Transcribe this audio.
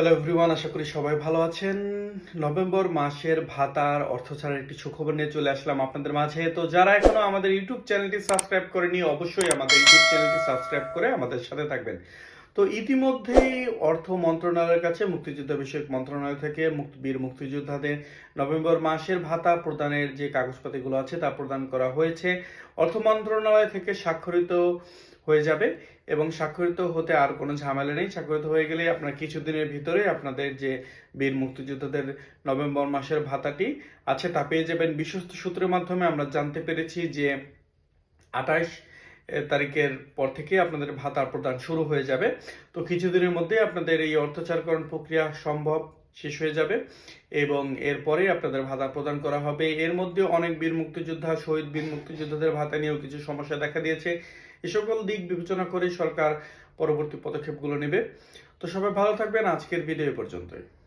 Hello everyone আশা করি সবাই ভালো আছেন। নভেম্বর মাসের ভাতার অর্থ ছাড়ার একটি সুখবর নিয়ে চলে আসলাম আপনাদের মাঝে। তো যারা এখনও আমাদের ইউটিউব চ্যানেলটি সাবস্ক্রাইব করেনি, অবশ্যই আমাদের ইউটিউব চ্যানেলটি সাবস্ক্রাইব করে আমাদের সাথে থাকবেন। তো ইতিমধ্যেই অর্থ মন্ত্রণালয়ের কাছে মুক্তিযুদ্ধ বিষয়ক মন্ত্রণালয় থেকে বীর মুক্তিযোদ্ধাদের নভেম্বর মাসের ভাতা প্রদানের যে কাগজপাতিগুলো আছে তা প্রদান করা হয়েছে। অর্থ মন্ত্রণালয় থেকে স্বাক্ষরিত হয়ে যাবে এবং স্বাক্ষরিত হতে আর কোনো ঝামেলা নেই। স্বাক্ষরিত হয়ে গেলে আপনার কিছুদিনের ভিতরে আপনাদের যে বীর মুক্তিযোদ্ধাদের নভেম্বর মাসের ভাতাটি আছে তা পেয়ে যাবেন। বিশ্বস্ত সূত্রের মাধ্যমে আমরা জানতে পেরেছি যে আঠাশ তারিখের পর থেকে আপনাদের ভাতা প্রদান শুরু হয়ে যাবে। তো কিছুদিনের মধ্যে আপনাদের এই অর্থচারকরণ প্রক্রিয়া সম্ভব শেষ হয়ে যাবে এবং এরপরে আপনাদের ভাতা প্রদান করা হবে। এর মধ্যে অনেক বীর মুক্তিযোদ্ধা, শহীদ বীর মুক্তিযোদ্ধাদের ভাতা নিয়েও কিছু সমস্যা দেখা দিয়েছে। এ সকল দিক বিবেচনা করে সরকার পরবর্তী পদক্ষেপগুলো নেবে। তো সবাই ভালো থাকবেন। আজকের ভিডিও পর্যন্তই।